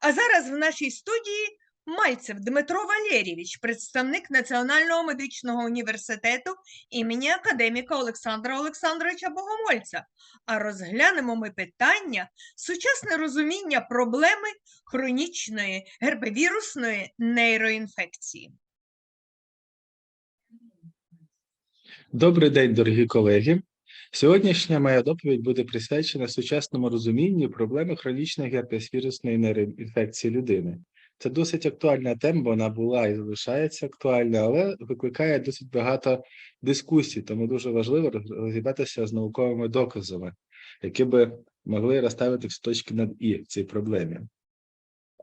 А зараз в нашій студії Мальцев Дмитро Валерійович, представник Національного медичного університету імені академіка Олександра Олександровича Богомольця. А розглянемо ми питання сучасне розуміння проблеми хронічної герпевірусної нейроінфекції. Добрий день, дорогі колеги. Сьогоднішня моя доповідь буде присвячена сучасному розумінню проблеми хронічної герпесвірусної нейроінфекції людини. Це досить актуальна тема, вона була і залишається актуальною, але викликає досить багато дискусій, тому дуже важливо розібратися з науковими доказами, які би могли розставити всі точки над і в цій проблемі.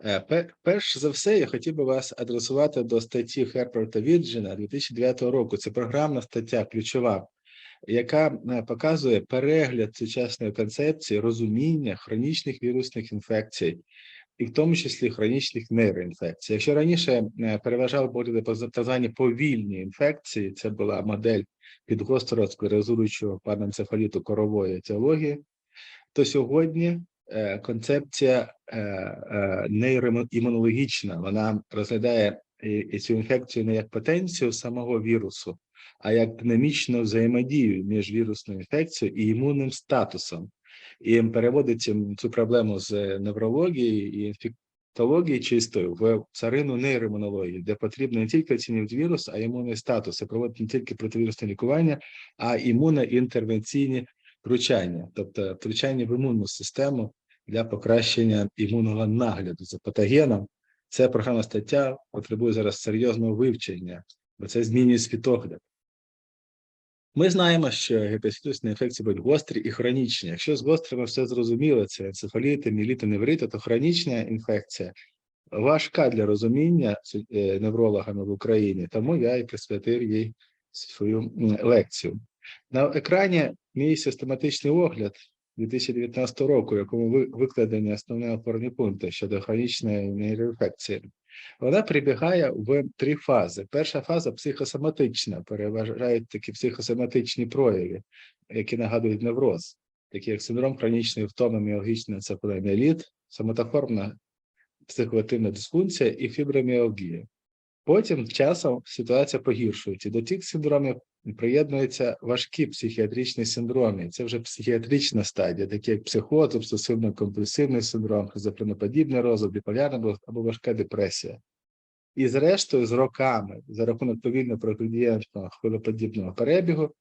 Е, Перш за все, я хотів би вас адресувати до статті Херперта Віджена 2009 року. Це програмна стаття, ключова, яка е, показує перегляд сучасної концепції розуміння хронічних вірусних інфекцій, і в тому числі хронічних нейроінфекцій. Якщо раніше е, переважали були поз- так звані повільні інфекції, це була модель під гостросклерозуючого паненцефаліту корової етіології, то сьогодні е, концепція нейроімунологічна, вона розглядає цю інфекцію не як потенцію самого вірусу, а як динамічну взаємодію між вірусною інфекцією і імунним статусом. І переводить цю проблему з неврології і інфектології чистою в царину нейроімунології, де потрібно не тільки оцінювати вірус, а й імунний статус, і проводити не тільки противірусне лікування, а імуноінтервенційні втручання, тобто втручання в імунну систему для покращення імунного нагляду за патогеном. Ця програма стаття потребує зараз серйозного вивчення, бо це змінює світогляд. Ми знаємо, що гепатитисні інфекції будуть гострі і хронічні. Якщо з гострими все зрозуміло, це енцефаліти, міліти, неврити, то хронічна інфекція важка для розуміння е, неврологами в Україні, тому я і присвятив їй свою лекцію. На екрані мій систематичний огляд 2019 року, в якому ви- викладені основні опорні пункти щодо хронічної нейроінфекції. Вона прибігає в три фази. Перша фаза психосоматична, переважають такі психосоматичні прояви, які нагадують невроз, такі як синдром хронічної втоми, міологічна енцефаломіеліт, соматоформна психоактивна дисфункція і фіброміалгія. Потім часом ситуація погіршується. До цих синдромів приєднуються важкі психіатричні синдроми. Це вже психіатрична стадія, такі як психоз, обсесивно-компульсивний синдром, шизофреноподібний розлад, біполярна або- або важка депресія. І зрештою, з роками, за рахунок повільно прогредієнтного хвилеподібного перебігу,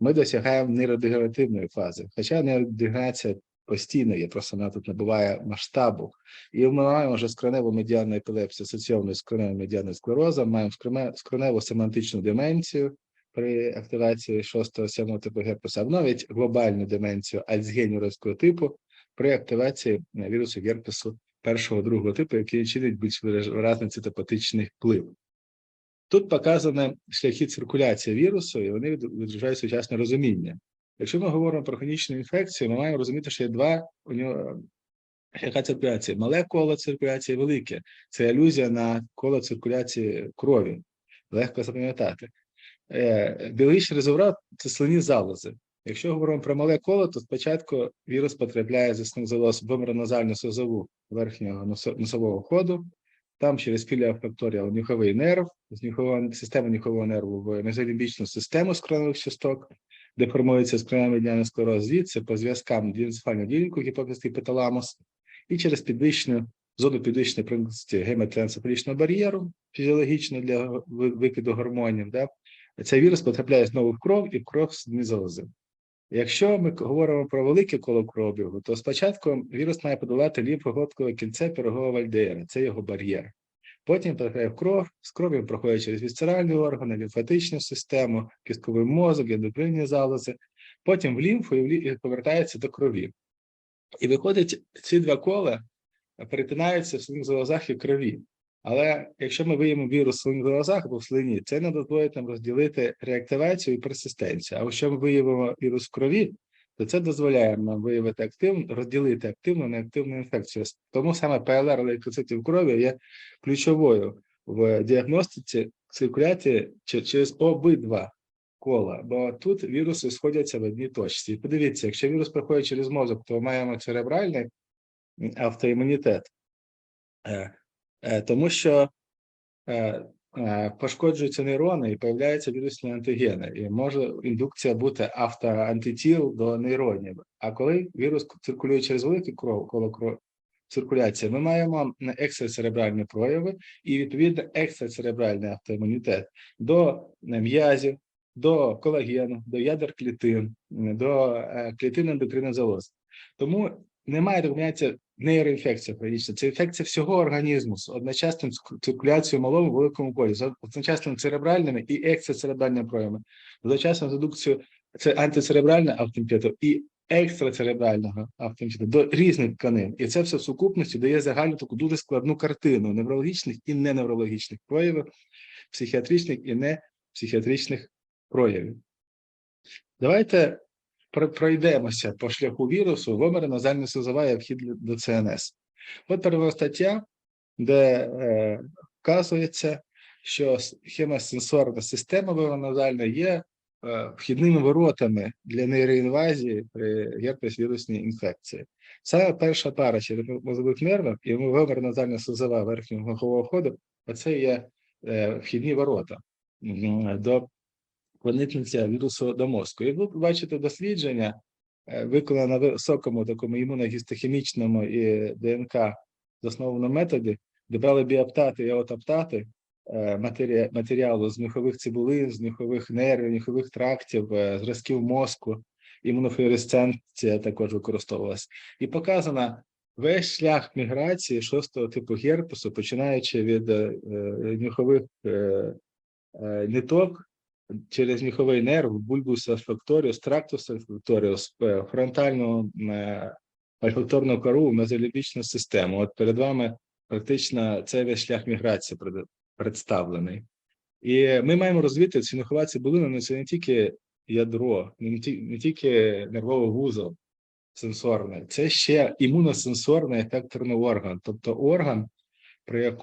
ми досягаємо нейродегенеративної фази. Хоча нейродегенерація постійно є, просто вона тут набуває масштабу. І ми маємо вже скроневу медіальну епілепсію, асоційовану з скроневим медіальним склерозом, маємо скроневу семантичну деменцію при активації 6-7 типу герпеса, або навіть глобальну деменцію альцгеймерівського типу при активації е, вірусу герпесу першого другого типу, який чинить більш виразний цитопатичний вплив. Тут показані шляхи циркуляції вірусу, і вони від- відражають сучасне розуміння. Якщо ми говоримо про хронічну інфекцію, ми маємо розуміти, що є два у нього яка циркуляція? Мале коло циркуляції, велике. Це алюзія на коло циркуляції крові. Легко запам'ятати. Е, Біологічний резервуар – це слинні залози. Якщо говоримо про мале коло, то спочатку вірус потрапляє з основних залоз в мембранозальну созову верхнього носового ходу, там через філіофакторіал нюховий нерв, з нюхового системи нюхового нерву в мезолімбічну систему скроневих часток, де формується скроневий медіальний склероз, звідси по зв'язкам дієнцефального ділянку гіпофіз і піталамус, і через підвищену зону підвищеної проникності геметріенцефалічного бар'єру, фізіологічно для викиду гормонів, да, цей вірус потрапляє знову в кров і в кров з залози. Якщо ми говоримо про велике коло кров'ю, то спочатку вірус має подолати лімфоглоткове кільце пирогового вальдеєра, це його бар'єр. Потім потрапляє в кров, з кров'ю проходить через вісцеральні органи, лімфатичну систему, кістковий мозок, ендокринні залози, потім в лімфу і повертається до крові. І виходить, ці два кола перетинаються в своїх залозах і крові. Але якщо ми виємо вірус в своїх залозах або в слині, це не дозволить нам розділити реактивацію і персистенцію. А якщо ми виявимо вірус в крові, то це дозволяє нам виявити активну, розділити активну неактивну інфекцію. Тому саме ПЛР лейкоцитів крові є ключовою в діагностиці циркуляції через обидва кола, бо тут віруси сходяться в одній точці. І подивіться, якщо вірус проходить через мозок, то маємо церебральний автоімунітет. Е, е, Тому що е, пошкоджуються нейрони і появляються вірусні антигени, і може індукція бути автоантитіл до нейронів. А коли вірус циркулює через велике кров, коло кров, циркуляції, ми маємо екстрацеребральні прояви і відповідно екстрацеребральний автоімунітет до е, м'язів, до колагену, до ядер клітин, до е, клітин ендокринних. Тому немає рекомендації нейроінфекція хронічна. Це інфекція всього організму з одночасним циркуляцією малого в великому колі, з одночасними церебральними і екстрацеребральними проявами, з одночасною задукцією це антицеребрального автомпіту і екстрацеребрального автомпіту до різних тканин. І це все в сукупності дає загальну таку дуже складну картину неврологічних і неневрологічних проявів, психіатричних і непсихіатричних проявів. Давайте пройдемося по шляху вірусу. Гомер назальний созиває вхід до ЦНС. От перша стаття, де е, вказується, що хемосенсорна система вегоназальна є е, вхідними воротами для нейроінвазії при герпес-вірусній інфекції. Саме перша пара через мозових нервів і гомер назальна созива верхнього мозгового ходу, оце є е, вхідні ворота до проникнення вірусу до мозку. І ви бачите дослідження, е, виконане на високому такому імуногістохімічному і ДНК заснованому методі, де брали біоптати і аутоптати е, матеріалу з міхових цибулин, з міхових нервів, міхових трактів, е, зразків мозку, імунофлюоресценція також використовувалась. І показано весь шлях міграції шостого типу герпесу, починаючи від міхових ниток через міховий нерв, бульбус факторіус, трактус факторіус, е, фронтальну е, альфакторну кору, мезолібічну систему. От перед вами практично цей весь шлях міграції представлений. І ми маємо розвити цю міхова цибулина, ну, це не тільки ядро, не, ті- не тільки нервовий вузол сенсорний, це ще імуносенсорний ефекторний орган, тобто орган,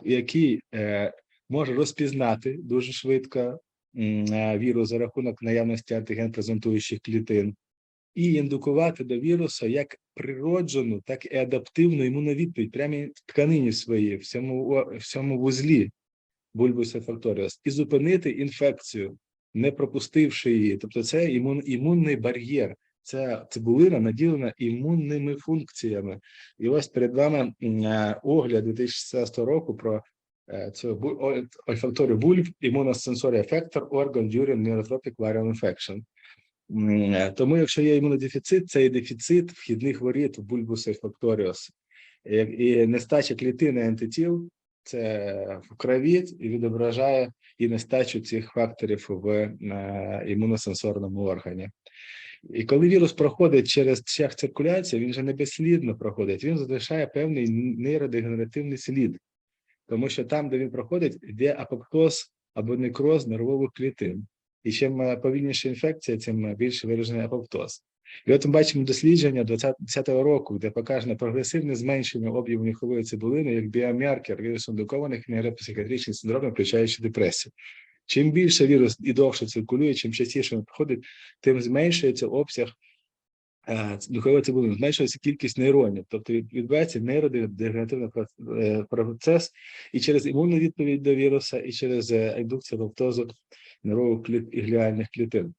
який е, може розпізнати дуже швидко е, вірус за рахунок наявності антиген-презентуючих клітин, і індукувати до вірусу як природжену, так і адаптивну імуновідповідь прямо в тканині своїй, в цьому, в цьому вузлі бульбуса факторіус, і зупинити інфекцію, не пропустивши її. Тобто, це імун, імунний бар'єр. Ця цибулина наділена імунними функціями. І ось перед вами е, огляд 2016 року про е, цю бу- о- ольфакторію бульб, імуносенсорі ефектор, organ during neurotropic viral infection. Е, Тому, якщо є імунодефіцит, це і дефіцит вхідних воріт в бульбус факторіус. І нестача клітини антитіл це в крові і відображає і нестачу цих факторів в е, імуносенсорному органі. І коли вірус проходить через шлях циркуляції, він же не безслідно проходить, він залишає певний нейродегенеративний слід, тому що там, де він проходить, йде апоптоз або некроз нервових клітин. І чим е, повільніша інфекція, тим е, більше виражений апоптоз. І от ми бачимо дослідження 2020 року, де показано прогресивне зменшення об'єму міхової цибулини як біомаркер вірусу індукованих нейропсихіатричних синдромів, включаючи депресію. Чим більше вірус і довше циркулює, чим частіше він проходить, тим зменшується обсяг е, міхової цибулини, зменшується кількість нейронів, тобто відбувається нейродегенеративний е, процес і через імунну відповідь до віруса, і через е, індукцію апоптозу нервових кліт і гліальних клітин.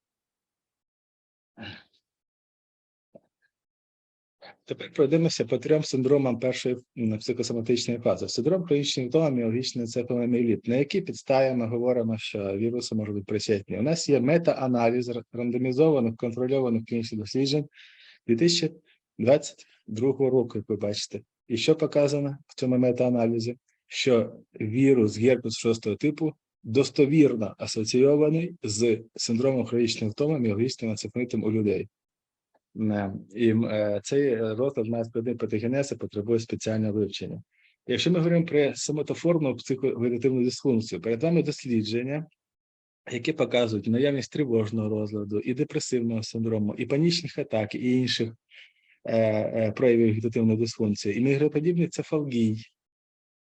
Тепер пройдемося по трьом синдромам першої психосоматичної фази. Синдром хронічної втоми, міологічний енцефаломіеліт. На якій підставі ми говоримо, що віруси можуть бути присутні? У нас є мета-аналіз рандомізованих контрольованих клінічних досліджень 2022 року, як ви бачите. І що показано в цьому мета-аналізі? Що вірус герпес 6 типу достовірно асоційований з синдромом хронічної втоми, міологічним енцефалітом у людей. І е, цей розлад має складний патогенез і потребує спеціального вивчення. Якщо ми говоримо про соматоформну психовегетативну дисфункцію, перед вами дослідження, які показують наявність тривожного розладу, і депресивного синдрому, і панічних атак, і інших е, е, проявів вегетативної дисфункції, і мігроподібних цефалгій.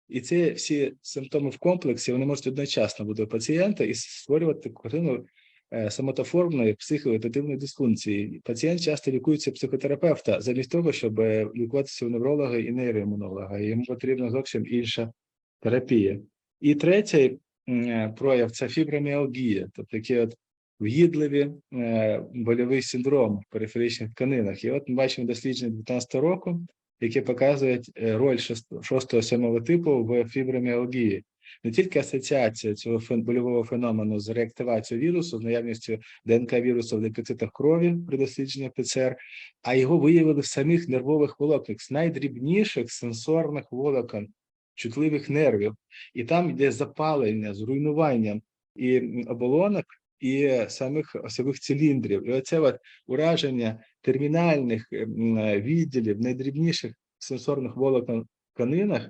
І ці всі симптоми в комплексі вони можуть одночасно бути у пацієнта і створювати картину е, самотоформної психовегетативної дисфункції. Пацієнт часто лікується психотерапевта замість того, щоб е, лікуватися у невролога і нейроімунолога. Йому потрібна зовсім інша терапія. І е, прояв це фіброміалгія, тобто такі от в'їдливі е, больовий синдром в периферичних тканинах. І от ми бачимо дослідження 19 року, які показують е, роль 6-7 типу в фіброміалгії. Не тільки асоціація цього больового феномену з реактивацією вірусу, з наявністю ДНК-вірусу в лейкоцитах крові при дослідженні ПЦР, а його виявили в самих нервових волокнах з найдрібніших сенсорних волокон, чутливих нервів. І там йде запалення, зруйнування і оболонок, і самих осьових циліндрів. І оце от ураження термінальних ем, відділів найдрібніших сенсорних волокон в тканинах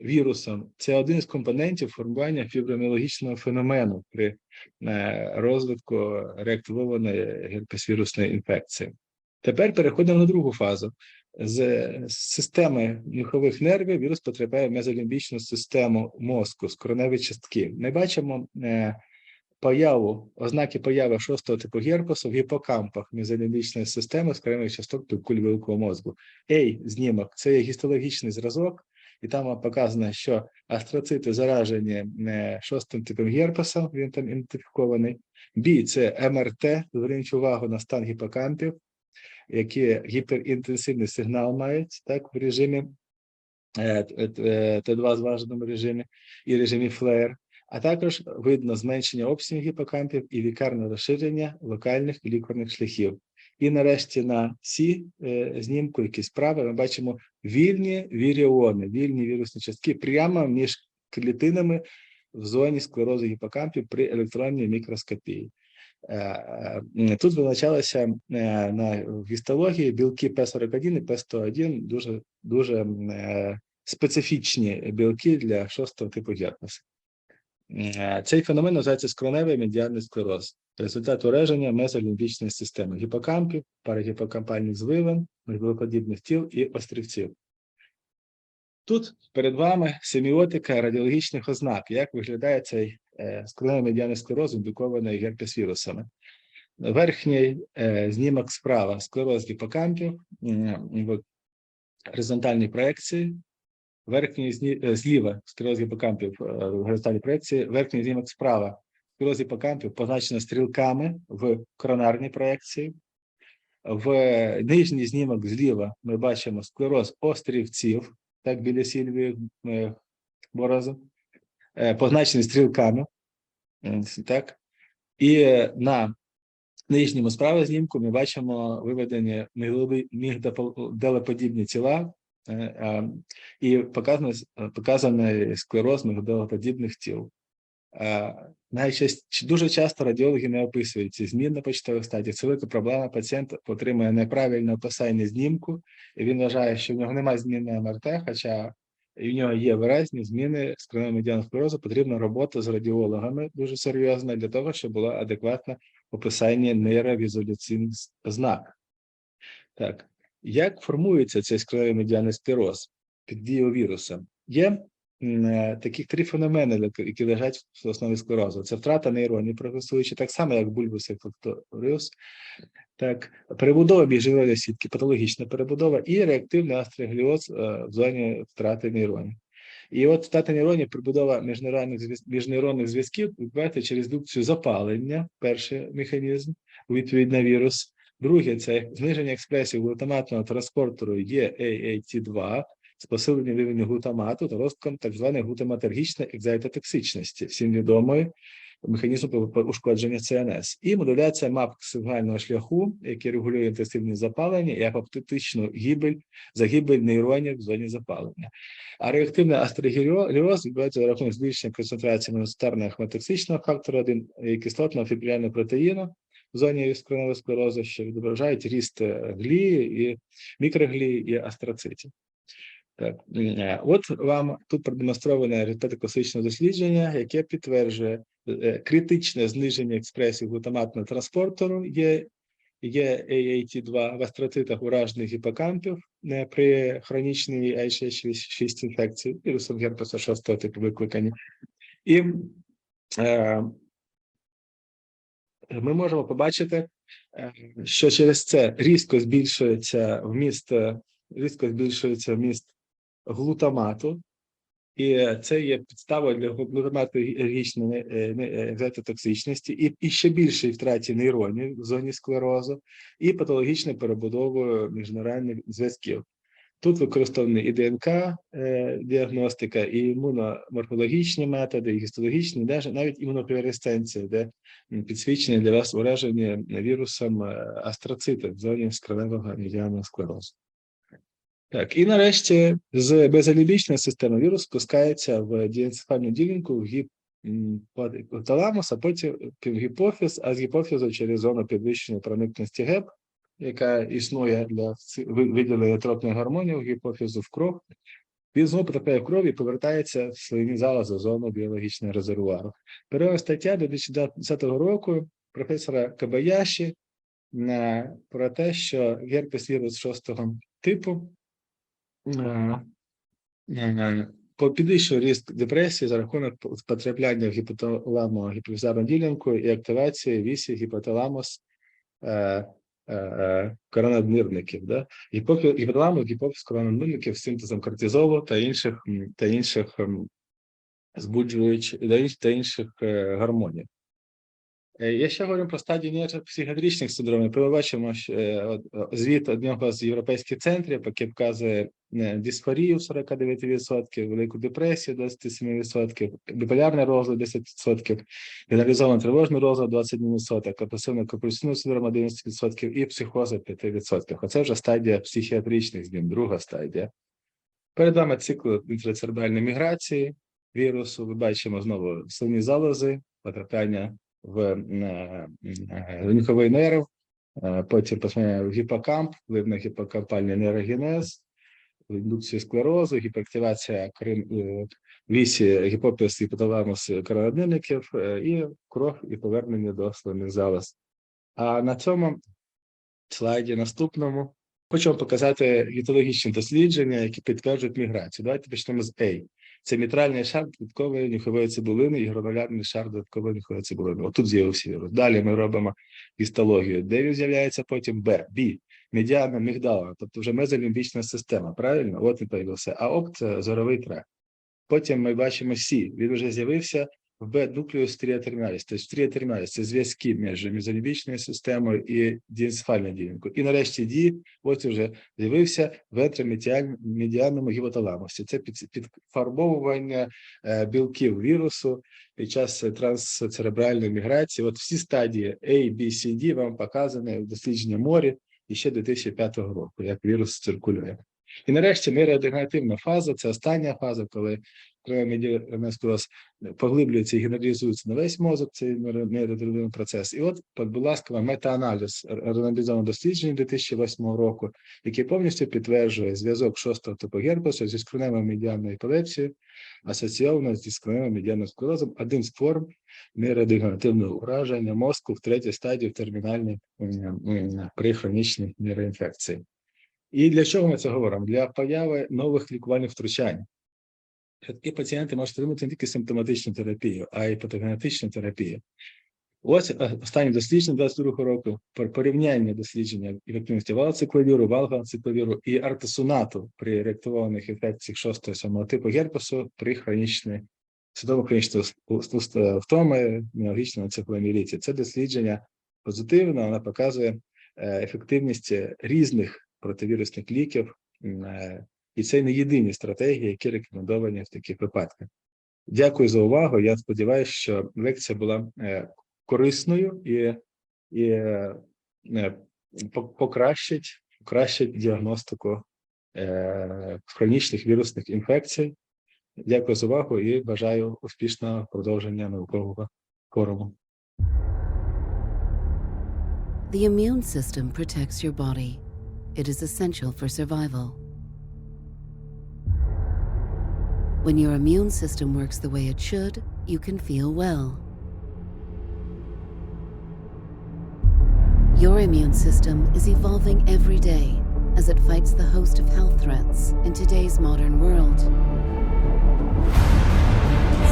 вірусом це один з компонентів формування фіброміологічного феномену при е, розвитку реактивованої герпесвірусної інфекції. Тепер переходимо на другу фазу. З системи міхових нервів вірус потрапляє в мезолімбічну систему мозку з короневої частки. Ми бачимо е, появу, ознаки появи шостого типу герпесу в гіпокампах мезолімбічної системи з короневих часток куль великого мозку. Ей, знімок це є гістологічний зразок, і там показано, що астроцити заражені е, шостим типом герпеса, він там ідентифікований. Бі це МРТ, зверніть увагу на стан гіпокампів, які гіперінтенсивний сигнал мають так, в режимі е, т- е, Т2 зваженому режимі і режимі флеєр. А також видно зменшення обсягів гіпокампів і лікарне розширення локальних лікарних шляхів. І нарешті на сі е, знімку, які справи, ми бачимо вільні віріони, вільні вірусні частки прямо між клітинами в зоні склерозу гіпокампів при електронній мікроскопії. Е, е, Тут визначалося е, на гістології білки П41 і П101 дуже, дуже специфічні білки для шостого типу герпесу. Е, Цей феномен називається скроневий медіальний склероз. Результат ураження мезолімбічної системи гіпокампів, парагіпокампальних звивин, міжбилоподібних тіл і острівців. Тут перед вами семіотика радіологічних ознак, як виглядає цей е, скроневий медіальний склероз, індукований герпесвірусами. Верхній е, знімок справа склероз гіпокампів в горизонтальній проекції, верхній е, зліва склероз гіпокампів в горизонтальній проекції, верхній знімок справа склероз гіпокампів позначено стрілками в коронарній проекції. В нижній знімок зліва ми бачимо склероз острівців, так біля сільвії е, борозу, е, позначений стрілками. Так. І е, на нижньому справа знімку ми бачимо виведені мігдалеподібні тіла е, е, і показаний склероз мігдалеподібних тіл. Е, дуже часто радіологи не описують ці зміни на початкових стадіях. Це велика проблема. Пацієнт отримує неправильне описання знімку, і він вважає, що в нього немає зміни МРТ, хоча в нього є виразні зміни скроневого медіаного склерозу. Потрібна робота з радіологами дуже серйозна для того, щоб було адекватне описання нейровізоляційних ознак. Так, як формується цей скроневий медіаний склероз під дією віруса? Є таких три феномени, які- лежать в основі склерозу. Це втрата нейронів, прогресуючи так само, як бульбус і факторіус, так, перебудова біжевої сітки, патологічна перебудова і реактивний астрогліоз е, в зоні втрати нейронів. І от втрата нейронів, прибудова міжнейронних зв'язків відбувається через індукцію запалення, перший механізм відповідь на вірус. Друге це зниження експресії глутаматного транспортеру EAAT2 з посиленням рівня глутамату та розвитком так званої глутаматергічної екзайтотоксичності, всім відомої механізму ушкодження ЦНС, і модуляція мап сигнального шляху, який регулює інтенсивне запалення і апоптичну гибель, загибель нейронів в зоні запалення. А реактивний астрогіріоз відбувається за рахунок збільшення концентрації моностарного хемотоксичного фактору 1 і кислотного фібрильного протеїну в зоні скроневого склерозу, що відображають ріст глії і мікроглії і астроцитів. Так, е, от вам тут продемонстроване результати класичного дослідження, яке підтверджує е, критичне зниження експресії глутаматного транспортеру є, є AAT2 в астроцитах уражених гіпокампів е, при хронічній H6 інфекції вірусом герпеса 6 типу викликані. І е, ми можемо побачити, що через це різко збільшується вміст, різко збільшується вміст глутамату, і це є підставою для глутаматологічної енергетотоксичності і, і ще більшій втраті нейронів в зоні склерозу, і патологічною перебудовою міжнейронних зв'язків. Тут використовані і ДНК е, і імуноморфологічні методи, і гістологічні, навіть імунофлюоресценція, де м, підсвічені для вас уражені вірусом е, в зоні скроневого медіаного склерозу. Так, і нарешті з безалібічної системи вірус спускається в дієнцефальну ділянку в гіпоталамус, а потім в гіпофіз, а з гіпофізу через зону підвищеної проникності ГЕП, яка існує для виділення тропних гормонів гіпофізу в кров. Він знову потрапляє в кров і повертається в слинні залози в зону біологічного резервуару. Перша стаття 2010 року професора Кабаяші на, про те, що герпес вірус шостого типу е, е, підвищує ризик депресії за рахунок потрапляння в гіпоталамо гіпофізарну ділянку і активації вісі гіпоталамус е, е, е, коронаднирників. Да? Гіпоталамус, гіпофіз коронаднирників з синтезом кортизолу та інших та інших збуджуючих та інших, гормонів. Е, Я ще говорю про стадії нейропсихіатричних синдромів. Ми бачимо що, е, звіт одного з європейських центрів, який показує е, дисфорію 49%, велику депресію 27%, біполярний розлад 10%, генералізований тривожний розлад 21%, компульсивний компульсивний синдром 11% і психоза 5%. Оце вже стадія психіатричних змін, друга стадія. Перед вами цикл інтрацеребральної міграції вірусу. Ви бачимо знову сильні залози, потрапляння в е, е, нерв, е, потім посміє в гіпокамп, на гіпокампальний нейрогенез, індукцію склерозу, гіперактивація вісі гіпофіз гіпоталамус коронаднирників е, і кров і повернення до слинних залоз. А на цьому слайді наступному хочу вам показати гітологічні дослідження, які підтверджують міграцію. Давайте почнемо з A. Це мітральний шар додаткової нюхової цибулини і гранулярний шар додаткової нюхової цибулини. Отут з'явився вірус. Далі ми робимо гістологію. Де він з'являється потім Б. Бі, Медіана мігдала, тобто вже мезолімбічна система, правильно? От він появився. А опт це зоровий тракт. Потім ми бачимо Сі. Він вже з'явився в нуклеус стріатерміаліс. Тобто стріатерміаліс – це зв'язки між мезолімбічною системою і дієнцефальною ділянкою. І нарешті Ді, ось вже з'явився в ентромедіальному гіпоталамусі. Це підфарбовування е, білків вірусу під час трансцеребральної міграції. От всі стадії A, B, C, D вам показані в дослідженні морі ще 2005 року, як вірус циркулює. І нарешті нейродегенеративна фаза це остання фаза, коли медіанесклероз поглиблюється і генералізується на весь мозок, цей нейро- нейродегенеративний процес. І от, будь ласка, метааналіз рандомізованого дослідження 2008 року, який повністю підтверджує зв'язок шостого типу герпесу зі скроневою медіанною епілепсією, асоційовано зі скроневим медіанним склерозом, один з форм нейродегенеративного ураження мозку в третій стадії в термінальній при хронічній нейроінфекції. І для чого ми це говоримо? Для появи нових лікувальних втручань. Такі пацієнти можуть отримати не тільки симптоматичну терапію, а й патогенетичну терапію. Ось е, останнє дослідження 22 року про порівняння дослідження ефективності валоцикловіру, валгоцикловіру і артесунату при реактивованих інфекціях 6-7 типу герпесу при хронічній судово хронічної втоми міалгічному цифломіліті. Це дослідження позитивне, воно показує е, ефективність різних противірусних ліків, е, і це не єдині стратегії, які рекомендовані в таких випадках. Дякую за увагу. Я сподіваюся, що лекція була е, корисною і, і е, по- покращить, покращить діагностику хронічних вірусних інфекцій. Дякую за увагу і бажаю успішного продовження наукового форуму. The immune system protects your body. It is essential for survival. When your immune system works the way it should, you can feel well. Your immune system is evolving every day as it fights the host of health threats in today's modern world.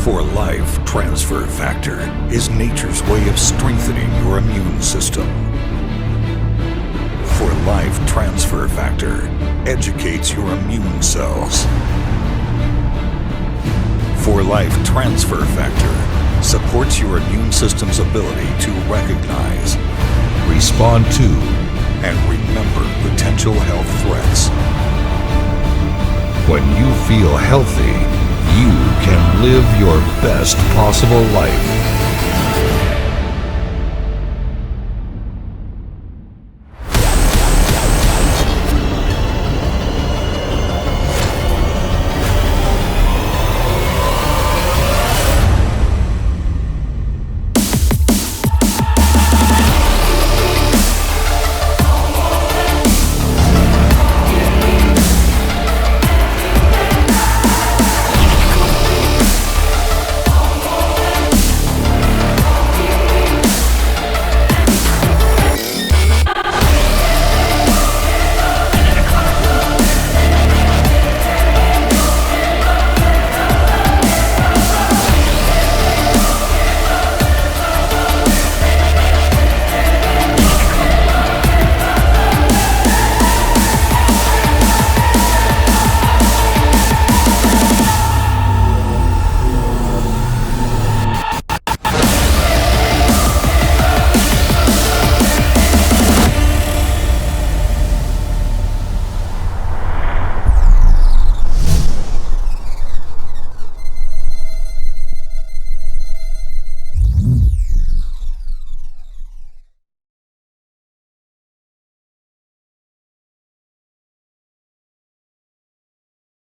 For Life Transfer Factor is nature's way of strengthening your immune system. Life Transfer Factor educates your immune cells. For Life Transfer Factor supports your immune system's ability to recognize, respond to, and remember potential health threats. When you feel healthy, you can live your best possible life.